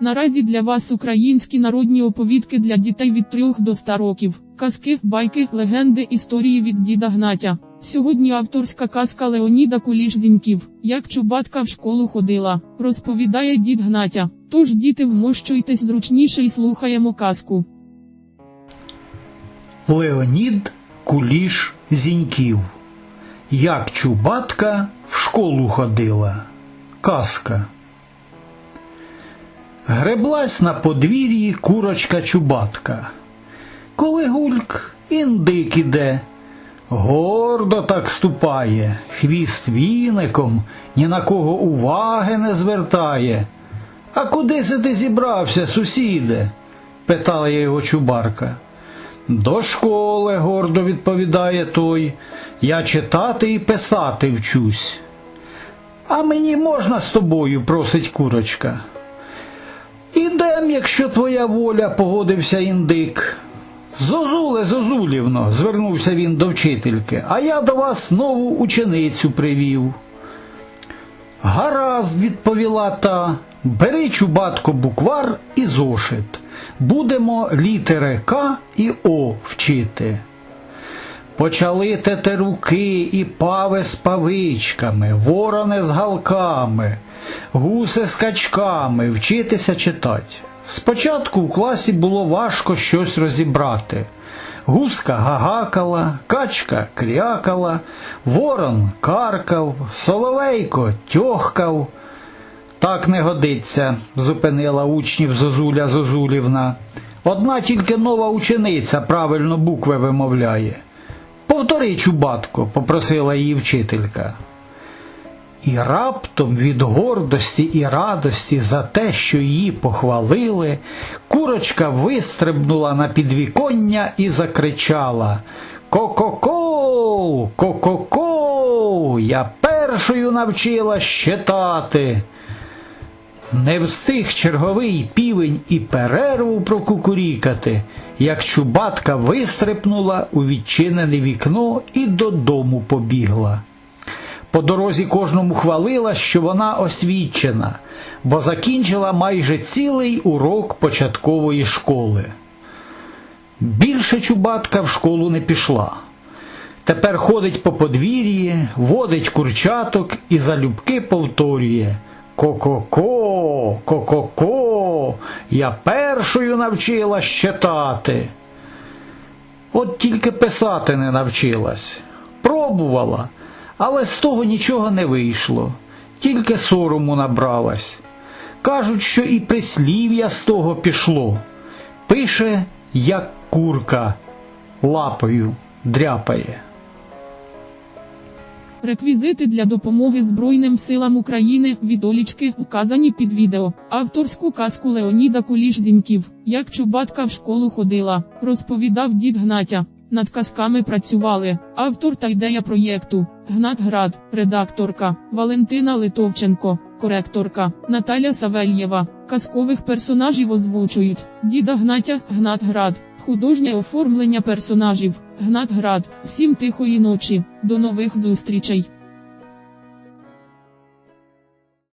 Наразі для вас українські народні оповідки для дітей від 3 до 100 років. Казки, байки, легенди, історії від діда Гнатя. Сьогодні авторська казка Леоніда Куліш Зіньків. Як чубатка в школу ходила, розповідає дід Гнатя. Тож діти вмощуйтесь зручніше і слухаємо казку. Леонід Куліш Зіньків. Як чубатка в школу ходила. Казка. Греблась на подвір'ї курочка чубатка. Коли гульк, індик іде, гордо так ступає, хвіст віником, ні на кого уваги не звертає. А куди це ти зібрався, сусіде? питала його чубарка. До школи, гордо відповідає той, я читати і писати вчусь. А мені можна з тобою, просить курочка. Якщо твоя воля, погодився індик. Зозуле, Зозулівно, звернувся він до вчительки, а я до вас нову ученицю привів. Гаразд, відповіла та, бери чубатко буквар і зошит. Будемо літери К і О вчити. Почали тетеруки і пави з павичками, ворони з галками, гуси з качками вчитися читати. Спочатку в класі було важко щось розібрати. Гуска гагакала, качка крякала, ворон каркав, соловейко тьохкав. Так не годиться, зупинила учнів Зозуля Зозулівна. Одна тільки нова учениця правильно букви вимовляє. Повтори, чубатко, попросила її вчителька. І раптом від гордості і радості за те, що її похвалили, курочка вистрибнула на підвіконня і закричала Ко-ко-ко, ко-ко-ко, я першою навчилась читати. Не встиг черговий півень і перерву прокукурікати, як чубатка вистрипнула у відчинене вікно і додому побігла. По дорозі кожному хвалила, що вона освічена, бо закінчила майже цілий урок початкової школи. Більше чубатка в школу не пішла. Тепер ходить по подвір'ї, водить курчаток і залюбки повторює Ко-ко-ко, ко-ко-ко, я першою навчилась читати. От тільки писати не навчилась. Пробувала, але з того нічого не вийшло, тільки сорому набралась. Кажуть, що і прислів'я з того пішло. Пише, як курка, лапою дряпає. Реквізити для допомоги Збройним силам України відолічки вказані під відео. Авторську казку Леоніда Куліш Зіньків. Як чубатка в школу ходила, розповідав дід Гнатя. Над казками працювали автор та ідея проєкту Гнат Град, редакторка Валентина Литовченко, коректорка Наталя Савельєва. Казкових персонажів озвучують Діда Гнатя, Гнат Град, художнє оформлення персонажів, Гнат Град. Всім тихої ночі. До нових зустрічей.